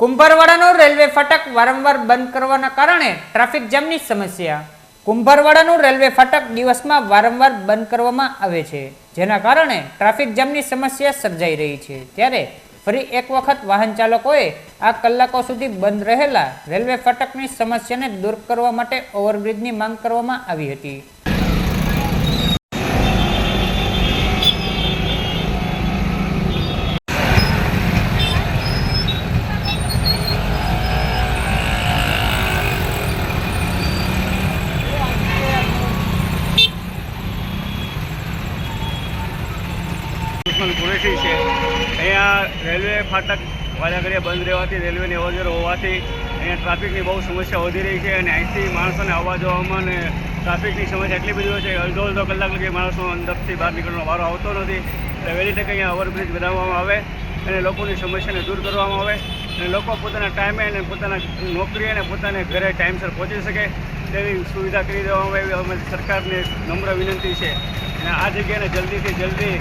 કુંભારવાડાનું railway ફાટક વારંવાર બંધ કરવાના કારણે ટ્રાફિક જામની સમસ્યા. કુંભારવાડાનું રેલવે ફાટક દિવસમાં વારંવાર બંધ કરવામાં આવે છે, જેના કારણે ટ્રાફિક જામની સમસ્યા સર્જાઈ રહી છે. ત્યારે ફરી એક વખત વાહન ચાલકોએ આ કલાકો સુધી બંધ રહેલા રેલવે ફાટકની સમસ્યાને દૂર કરવા માટે ઓવરબ્રિજની માંગ કરવામાં આવી હતી. દુશ્મન કુરેશી છે. અહીંયા રેલવે ફાટક વાજાઘડીએ બંધ રહેવાથી રેલવેની અવરજવર હોવાથી અહીંયા ટ્રાફિકની બહુ સમસ્યા વધી રહી છે અને અહીંથી માણસોને આવવા જવામાં અને ટ્રાફિકની સમસ્યા એટલી બધી હોય છે અડધો અડધો કલાક લગી માણસો અંદરથી બહાર નીકળવાનો વારો આવતો નથી. એટલે વહેલી તકે અહીંયા ઓવરબ્રિજ બનાવવામાં આવે અને લોકોની સમસ્યાને દૂર કરવામાં આવે અને લોકો પોતાના ટાઈમે અને પોતાના નોકરી અને પોતાને ઘરે ટાઈમસર પહોંચી શકે તેવી સુવિધા કરી દેવામાં આવે. એવી અમે સરકારને નમ્ર વિનંતી છે. અને આ જગ્યાને જલ્દીથી જલ્દી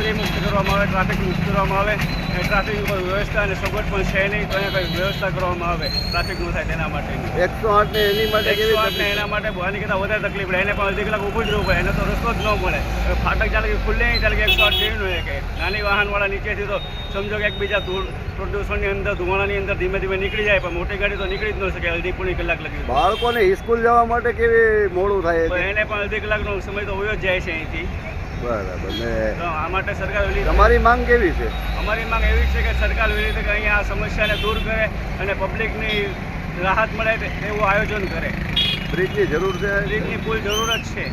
ફ્રી મુક્ત કરવામાં આવે ટ્રાફિક મુક્ત કરવામાં આવે અને ટ્રાફિક ઉપર વ્યવસ્થા અને સગવડ પણ છે નહીં તો અહીંયા કંઈ વ્યવસ્થા કરવામાં આવે ટ્રાફિક ન થાય તેના માટે એકસો આઠ ને એની માટે એકસો આઠને એના માટે આની કરતાં વધારે તકલીફ પડે એને પણ અડધી કલાક ઊભું જ રહેવું પડે એને તો રસ્તો જ ન મળે. ફાટક ચાલે કે ખુલ્લે નહીં ચાલે કે એકસો આઠ જેવી નહીં કે. નાની વાહનવાળા નીચેથી તો સમજો કે એકબીજા ધૂળ પ્રદૂષણની અંદર ધુમાડાની અંદર ધીમે ધીમે નીકળી જાય પણ મોટી ગાડી તો નીકળી જ ન શકે અડધી પૂરી કલાક લગી. બાળકોને સ્કૂલ જવા માટે કેવી મોડું થાય? એને પણ અડધી કલાકનો સમય તો હોય જ જાય છે અહીંથી. બરાબર. ને આ માટે સરકાર તમારી માંગ કેવી છે? અમારી માંગ એવી છે કે સરકાર વહેલી તકે અહીંયા આ સમસ્યાને દૂર કરે અને પબ્લિકની રાહત મળે તેવું આયોજન કરે. બ્રિજની જરૂર છે? બ્રિજની ફૂલ જરૂર જ છે.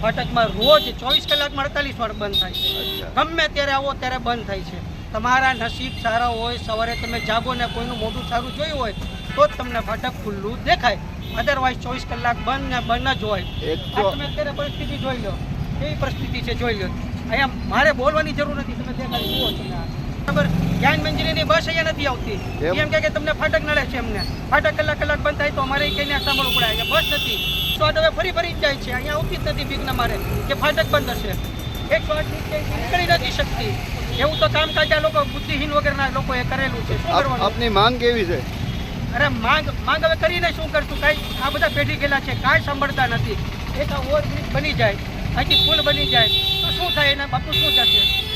ફાટકમાં રોજ ચોવીસ કલાકમાં અડતાલીસ વાર બંધ થાય છે. ગમે ત્યારે આવો ત્યારે બંધ થાય છે. તમારા નસીબ સારા હોય સવારે તમે જાગો ને કોઈનું મોઢું સારું જોયું હોય તો જ તમને ફાટક ખુલ્લું દેખાય. અદરવાઇઝ ચોવીસ કલાક બંધ ને બંધ જ હોય. તમે અત્યારે પરિસ્થિતિ જોઈ લો. કેવી પરિસ્થિતિ છે જોઈ લો અહીંયા મારે બોલવાની જરૂર નથી તમે તે ખાલી જુઓ છો. બરાબર? જ્ઞાન મંજિલીની બસ અહીંયા નથી આવતી? એમ? કે તમને ફાટક નડે છે એમને. ફાટક કલાક કલાક બંધ થાય તો અમારે કઈને સાંભળવું પડે. અહીંયા બસ નથી. આઠ હવે ફરી ફરી જાય છે. અહીંયા આવતી જ નથી બીકના મારે કે ફાટક બંધ હશે. એક આઠ નીકળી નથી શકતી. એવું તો કામકાજ આ લોકો બુદ્ધિહીન વગરના લોકોએ કરેલું છે. શું કરવાનું? આપની માંગ કેવી છે? અરે માંગ માંગ હવે કરીને શું કરશું? કાંઈ આ બધા પેઢી ગયેલા છે. કાંઈ સાંભળતા નથી. એક ઓવરબ્રિજ બની જાય. અહીંથી ફૂલ બની જાય. તો શું થાય? એના બાપુ શું જશે?